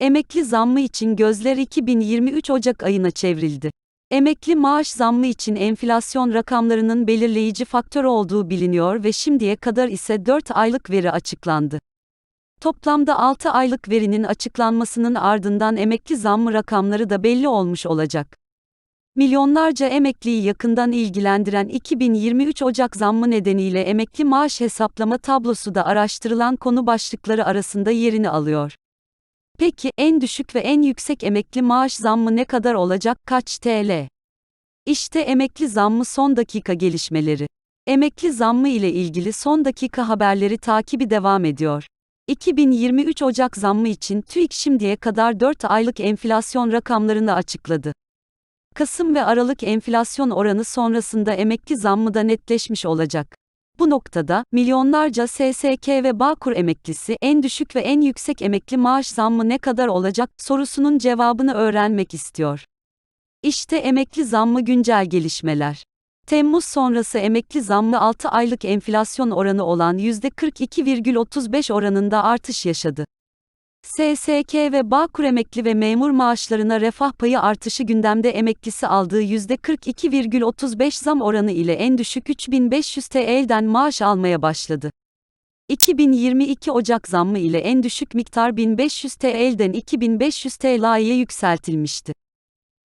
Emekli zammı için gözler 2023 Ocak ayına çevrildi. Emekli maaş zammı için enflasyon rakamlarının belirleyici faktör olduğu biliniyor ve şimdiye kadar ise 4 aylık veri açıklandı. Toplamda 6 aylık verinin açıklanmasının ardından emekli zammı rakamları da belli olmuş olacak. Milyonlarca emekliyi yakından ilgilendiren 2023 Ocak zammı nedeniyle emekli maaş hesaplama tablosu da araştırılan konu başlıkları arasında yerini alıyor. Peki en düşük ve en yüksek emekli maaş zammı ne kadar olacak? Kaç TL? İşte emekli zammı son dakika gelişmeleri. Emekli zammı ile ilgili son dakika haberleri takibi devam ediyor. 2023 Ocak zammı için TÜİK şimdiye kadar 4 aylık enflasyon rakamlarını açıkladı. Kasım ve Aralık enflasyon oranı sonrasında emekli zammı da netleşmiş olacak. Bu noktada, milyonlarca SSK ve Bağkur emeklisi en düşük ve en yüksek emekli maaş zammı ne kadar olacak sorusunun cevabını öğrenmek istiyor. İşte emekli zammı güncel gelişmeler. Temmuz sonrası emekli zammı 6 aylık enflasyon oranı olan %42,35 oranında artış yaşadı. SSK ve Bağkur emekli ve memur maaşlarına refah payı artışı gündemde emeklisi aldığı %42,35 zam oranı ile en düşük 3500 TL'den maaş almaya başladı. 2022 Ocak zammı ile en düşük miktar 1500 TL'den 2500 TL'ye yükseltilmişti.